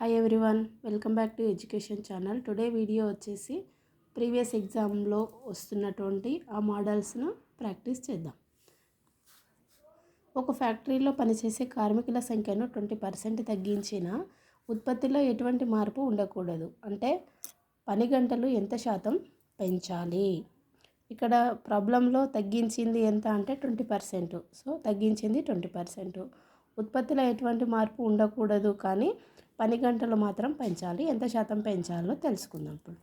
Hi everyone welcome back to education channel today video వచ్చేసి previous ఎగ్జామ్లో వస్తున్నటువంటి ఆ మోడల్స్ను ప్రాక్టీస్ చేద్దాం. ఒక ఫ్యాక్టరీలో పనిచేసే కార్మికుల సంఖ్యను ట్వంటీ పర్సెంట్ తగ్గించిన ఉత్పత్తిలో ఎటువంటి మార్పు ఉండకూడదు. అంటే పని గంటలు ఎంత శాతం పెంచాలి? ఇక్కడ ప్రాబ్లంలో తగ్గించింది ఎంత అంటే ట్వంటీ పర్సెంట్ సో తగ్గించింది ట్వంటీ పర్సెంట్ ఉత్పత్తిలో ఎటువంటి మార్పు ఉండకూడదు కానీ పని గంటలు మాత్రం పెంచాలి. ఎంత శాతం పెంచాలో తెలుసుకుందాం ఇప్పుడు.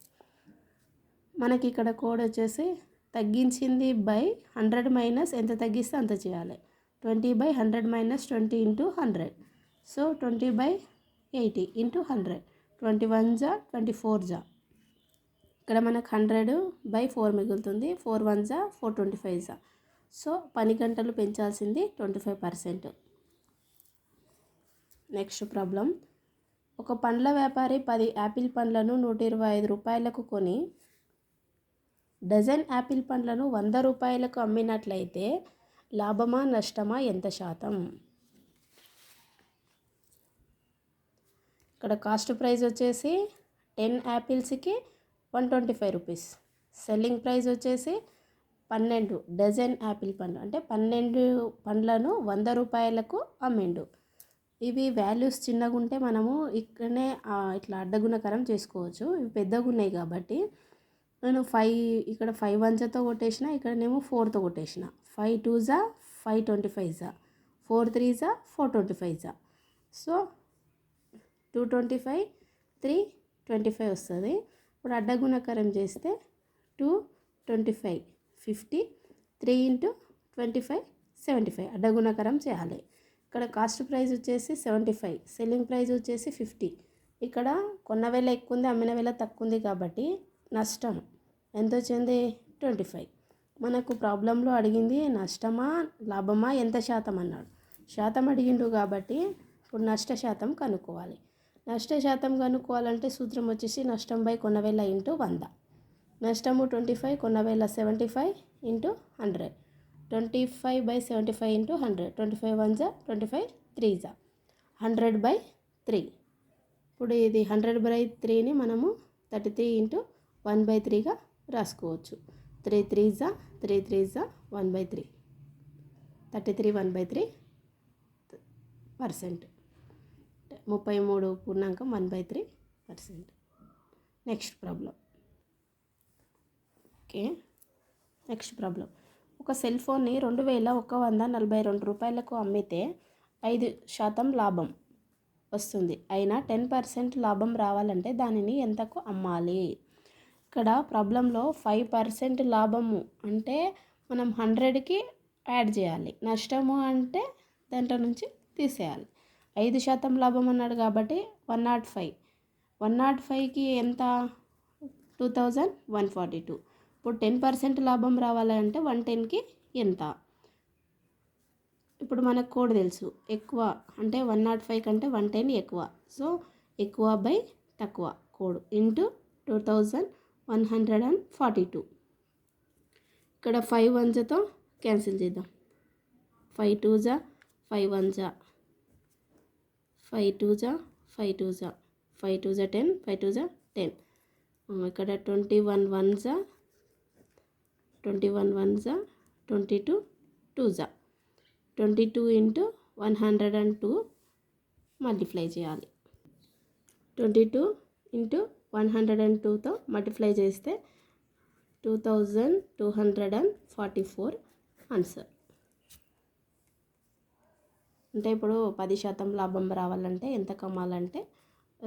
మనకి ఇక్కడ కోడ్ వచ్చేసి తగ్గించింది బై హండ్రెడ్ మైనస్ ఎంత తగ్గిస్తే అంత చేయాలి. Twenty by hundred minus twenty into hundred so twenty by eighty into hundred twenty one జా ట్వంటీ ఫోర్ జా ఇక్కడ మనకు హండ్రెడ్ బై ఫోర్ మిగులుతుంది. ఫోర్ వన్ జా ఫోర్ ట్వంటీ ఫైవ్ జా సో పని గంటలు పెంచాల్సింది twenty five percent next problem ఒక పండ్ల వ్యాపారి పది యాపిల్ పండ్లను నూట ఇరవై ఐదు రూపాయలకు కొని డజన్ యాపిల్ పండ్లను వంద రూపాయలకు అమ్మినట్లయితే లాభమా నష్టమా ఎంత శాతం? ఇక్కడ కాస్ట్ ప్రైస్ వచ్చేసి ten యాపిల్స్కి one twenty five rupees. Selling price వచ్చేసి పన్నెండు డజన్ యాపిల్ పండ్లు. అంటే పన్నెండు పండ్లను వంద రూపాయలకు అమ్మిండు. ఇవి వాల్యూస్ చిన్నగా ఉంటే మనము ఇక్కడనే ఇట్లా అడ్డగుణకరం చేసుకోవచ్చు. ఇవి పెద్దగా ఉన్నాయి కాబట్టి నేను ఫైవ్ ఇక్కడ ఫైవ్ వన్స్తో కొట్టేసిన ఇక్కడనేమో ఫోర్తో కొట్టేసిన. ఫైవ్ టూ జా ఫైవ్ ట్వంటీ ఫైవ్ జా. ఫోర్ త్రీ జా ఫోర్ ట్వంటీ ఫైవ్ జా. So two twenty five three twenty five వస్తుంది. ఇప్పుడు అడ్డగుణకరం చేస్తే two twenty five fifty three into twenty five seventy five. అడ్డగుణకరం చేయాలి. ఇక్కడ కాస్ట్ ప్రైస్ వచ్చేసి సెవెంటీ ఫైవ్ సెల్లింగ్ ప్రైస్ వచ్చేసి ఫిఫ్టీ. ఇక్కడ కొన్న వేల ఎక్కువ ఉంది అమ్మిన వేల తక్కువ ఉంది కాబట్టి నష్టం. ఎంత వచ్చింది? Twenty five. మనకు ప్రాబ్లంలో అడిగింది నష్టమా లాభమా ఎంత శాతం అన్నాడు. శాతం అడిగిండు కాబట్టి ఇప్పుడు నష్ట శాతం కనుక్కోవాలి. నష్ట శాతం కనుక్కోవాలంటే సూత్రం వచ్చేసి నష్టం బై కొన్న వేల ఇంటూ వంద. నష్టము ట్వంటీ ఫైవ్ కొన్న వేల seventy five into hundred. Twenty five by seventy five into hundred. Twenty five one జా ట్వంటీ ఫైవ్ త్రీ జా. Hundred by three. ఇప్పుడు ఇది హండ్రెడ్ బై త్రీని మనము thirty three into one by త్రీగా రాసుకోవచ్చు. త్రీ త్రీ జా త్రీ త్రీ జా one by three. Thirty three one by three percent. ముప్పై మూడు పూర్ణాంకం one by three percent. Next problem. Okay. Next problem. ఒక సెల్ ఫోన్ని రెండు వేల ఒక వంద నలభై రెండు రూపాయలకు అమ్మితే ఐదు శాతం లాభం వస్తుంది. అయినా టెన్ పర్సెంట్ లాభం రావాలంటే దానిని ఎంతకు అమ్మాలి? ఇక్కడ ప్రాబ్లంలో ఫైవ్ పర్సెంట్ లాభము అంటే మనం హండ్రెడ్కి యాడ్ చేయాలి. నష్టము అంటే దాంట్లో నుంచి తీసేయాలి. ఐదు శాతం లాభం అన్నాడు కాబట్టి one naught five. One naught ఫైవ్కి ఎంత? Two thousand one forty two. ఇప్పుడు టెన్ పర్సెంట్ లాభం రావాలంటే వన్ టెన్కి ఎంత? ఇప్పుడు మనకు కోడ్ తెలుసు. ఎక్కువ అంటే వన్ నాట్ ఫైవ్ కంటే వన్ టెన్ ఎక్కువ. సో ఎక్కువ బై తక్కువ code into two thousand one hundred and forty two. ఇక్కడ ఫైవ్ వన్జతో క్యాన్సిల్ చేద్దాం. ఫైవ్ టూ జా ఫైవ్ వన్ జా. ఫైవ్ టూ జా ఫైవ్ టూ జా. ఫైవ్ టూ జా టెన్ ఫైవ్ టూ జా టెన్. ఇక్కడ ట్వంటీ వన్ వన్ జా ట్వంటీ వన్ వన్ జా ట్వంటీ టూ టూ జా. Twenty two into one hundred and two multiply చేయాలి. Twenty two into one hundred and టూతో multiply చేస్తే two thousand two hundred and forty four answer. అంటే ఇప్పుడు పది శాతం లాభం రావాలంటే ఎంత కమ్మాలంటే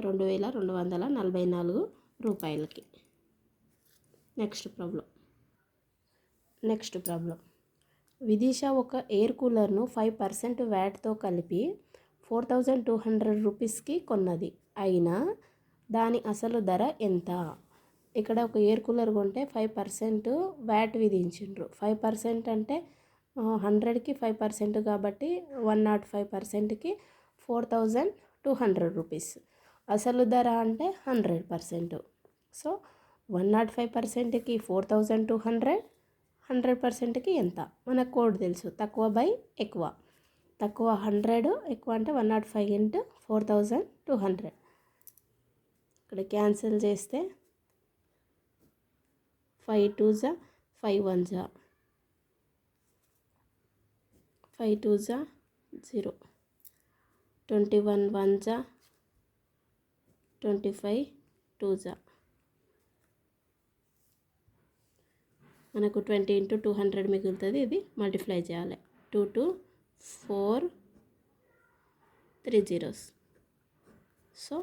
రెండు వేల రెండు వందల నలభై నాలుగు రూపాయలకి. Next problem. Next problem. Vidisha ఒక ఎయిర్ కూలర్ను ఫైవ్ పర్సెంట్ వ్యాట్తో కలిపి ఫోర్ థౌజండ్ టూ హండ్రెడ్ రూపీస్కి కొన్నది. అయినా దాని అసలు ధర ఎంత? ఇక్కడ ఒక ఎయిర్ కూలర్ కొంటే ఫైవ్ పర్సెంట్ వ్యాట్ విధించిండ్రు. ఫైవ్ పర్సెంట్ అంటే హండ్రెడ్కి ఫైవ్ పర్సెంట్ కాబట్టి వన్ నాట్ ఫైవ్ పర్సెంట్కి four thousand two hundred rupees. అసలు ధర అంటే hundred percent. So one naught five పర్సెంట్కి four thousand two hundred hundred పర్సెంట్కి ఎంత? మనకు కోడ్ తెలుసు. తక్కువ బై ఎక్కువ. తక్కువ హండ్రెడ్ ఎక్కువ అంటే one naught five into four thousand two hundred. ఇక్కడ క్యాన్సిల్ చేస్తే ఫైవ్ టూ జా ఫైవ్ వన్ జా. ఫైవ్ టూ జా జీరో. ట్వంటీ వన్ వన్ జా ట్వంటీ ఫైవ్ టూ జా. మనకు ట్వంటీ ఇంటూ టూ హండ్రెడ్ మిగులుతుంది. ఇది మల్టిప్లై చేయాలి. Two two four three zeros. So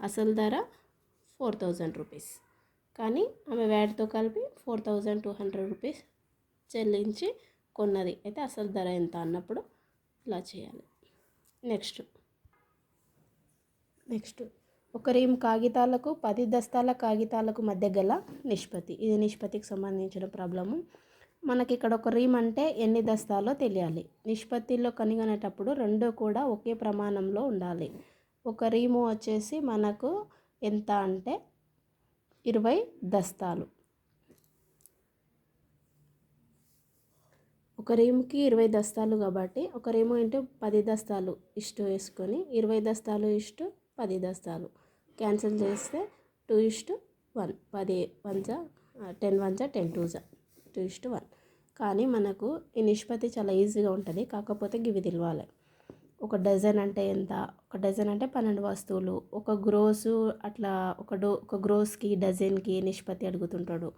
అసలు ధర ఫోర్ థౌజండ్ రూపీస్. కానీ ఆమె వ్యాట్తో కలిపి four thousand two hundred rupees చెల్లించి కొన్నది. అయితే అసలు ధర ఎంత అన్నప్పుడు ఇలా చేయాలి. నెక్స్ట్. నెక్స్ట్. ఒక రీమ్ కాగితాలకు పది దస్తాల కాగితాలకు మధ్య గల నిష్పత్తి. ఇది నిష్పత్తికి సంబంధించిన ప్రాబ్లము. మనకి ఇక్కడ ఒక రీమ్ అంటే ఎన్ని దస్తాలో తెలియాలి. నిష్పత్తిలో కనుగొనేటప్పుడు రెండు కూడా ఒకే ప్రమాణంలో ఉండాలి. ఒక రీము వచ్చేసి మనకు ఎంత అంటే ఇరవై దస్తాలు. ఒక రీముకి ఇరవై దస్తాలు కాబట్టి ఒక రీము ఇంటూ పది దస్తాలు ఇష్టు వేసుకొని ఇరవై దస్తాలు ఇష్టు పది దస్తాలు. క్యాన్సిల్ చేస్తే టూ ఇష్టు వన్. పది వన్జా టెన్ వన్జా టెన్ టూజా టూ ఇష్టు వన్. కానీ మనకు ఈ నిష్పత్తి చాలా ఈజీగా ఉంటుంది. కాకపోతే ఇవి తెలియాలి ఒక డజన్ అంటే ఎంత? ఒక డజన్ అంటే పన్నెండు వస్తువులు. ఒక గ్రోసు అట్లా ఒక డో ఒక గ్రోస్కి డజన్కి నిష్పత్తి అడుగుతుంటాడు.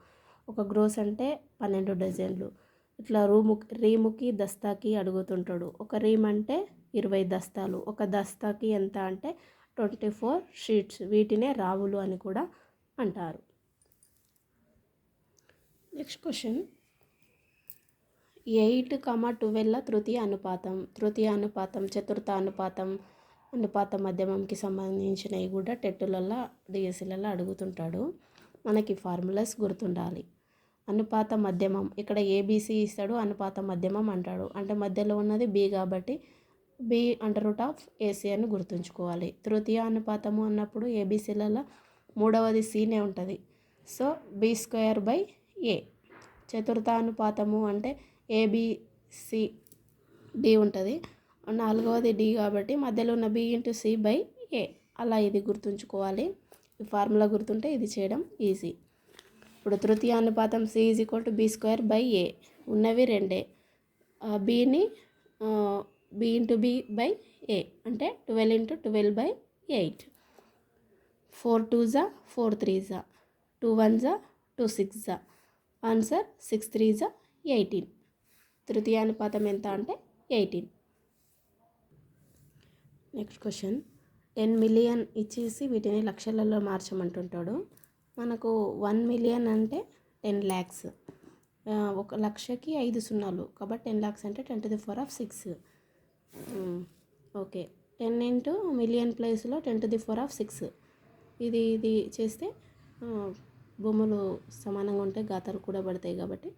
ఒక గ్రోస్ అంటే పన్నెండు డజన్లు. ఇట్లా రూము రీముకి దస్తాకి అడుగుతుంటాడు. ఒక రీమ్ అంటే ఇరవై దస్తాలు. ఒక దస్తాకి ఎంత అంటే ట్వంటీ ఫోర్ షీట్స్ వీటినే రావులు అని కూడా అంటారు. Next question. Eight comma twelve తృతీయ అనుపాతం తృతీయ అనుపాతం చతుర్థ అనుపాతం అనుపాత మధ్యమంకి సంబంధించినవి కూడా టెట్టులలో డిఎస్సీలలో అడుగుతుంటాడు. మనకి ఫార్ములాస్ గుర్తుండాలి. అనుపాత మధ్యమం ఇక్కడ ఏబీసీ ఇస్తాడు అనుపాత మధ్యమం అంటాడు. అంటే మధ్యలో ఉన్నది బి కాబట్టి B under root of AC అని గుర్తుంచుకోవాలి. తృతీయ అనుపాతము అన్నప్పుడు ఏబీసీలలో మూడవది సీనే ఉంటుంది. So B square by A. చతుర్థ అనుపాతము అంటే ఏబిసి డి ఉంటుంది. నాలుగవది డి కాబట్టి మధ్యలో ఉన్న B into C by A. అలా ఇది గుర్తుంచుకోవాలి. ఈ ఫార్ములా గుర్తుంటే ఇది చేయడం ఈజీ. ఇప్పుడు తృతీయ అనుపాతం C is equal to B square by A. ఉన్నవి రెండే. బీని B into B by A అంటే twelve into twelve by eight. Four two జా ఫోర్ త్రీ జా టూ వన్ జా టూ సిక్స్ జా. ఆన్సర్ సిక్స్ త్రీ జా ఎయిటీన్. తృతీయానుపాతం ఎంత అంటే eighteen. Next question. Ten million ఇచ్చేసి వీటిని లక్షలలో మార్చమంటుంటాడు. మనకు వన్ మిలియన్ అంటే టెన్ ల్యాక్స్. ఒక లక్షకి ఐదు సున్నాలు. కాబట్టి టెన్ ల్యాక్స్ అంటే ten to the power of six. Okay ten into million ప్లేస్లో ten to the power of six ఇది ఇది చేస్తే బొమ్మలు సమానంగా ఉంటే గాతాలు కూడా పడతాయి కాబట్టి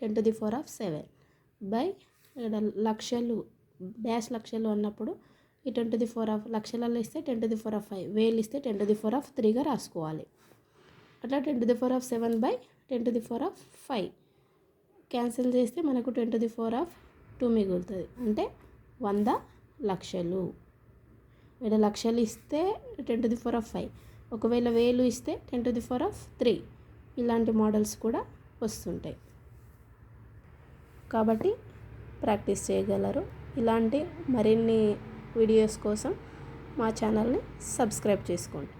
ten to the power of seven by ఇక్కడ లక్షలు డాష్ లక్షలు అన్నప్పుడు ఈ ten to the power of లక్షలలో ఇస్తే ten to the power of five వేలు ఇస్తే ten to the power of త్రీగా రాసుకోవాలి. అట్లా ten to the power of seven by ten to the power of five cancel చేస్తే మనకు ten to the power of two మిగులుతుంది. అంటే వంద లక్షలు. ఇక్కడ లక్షలు ఇస్తే ten to the power of five. ఒకవేళ వేలు ఇస్తే ten to the power of three. ఇలాంటి మోడల్స్ కూడా వస్తుంటాయి. కాబట్టి ప్రాక్టీస్ చేయగలరు. ఇలాంటి మరిన్ని వీడియోస్ కోసం మా ఛానల్ని సబ్స్క్రైబ్ చేసుకోండి.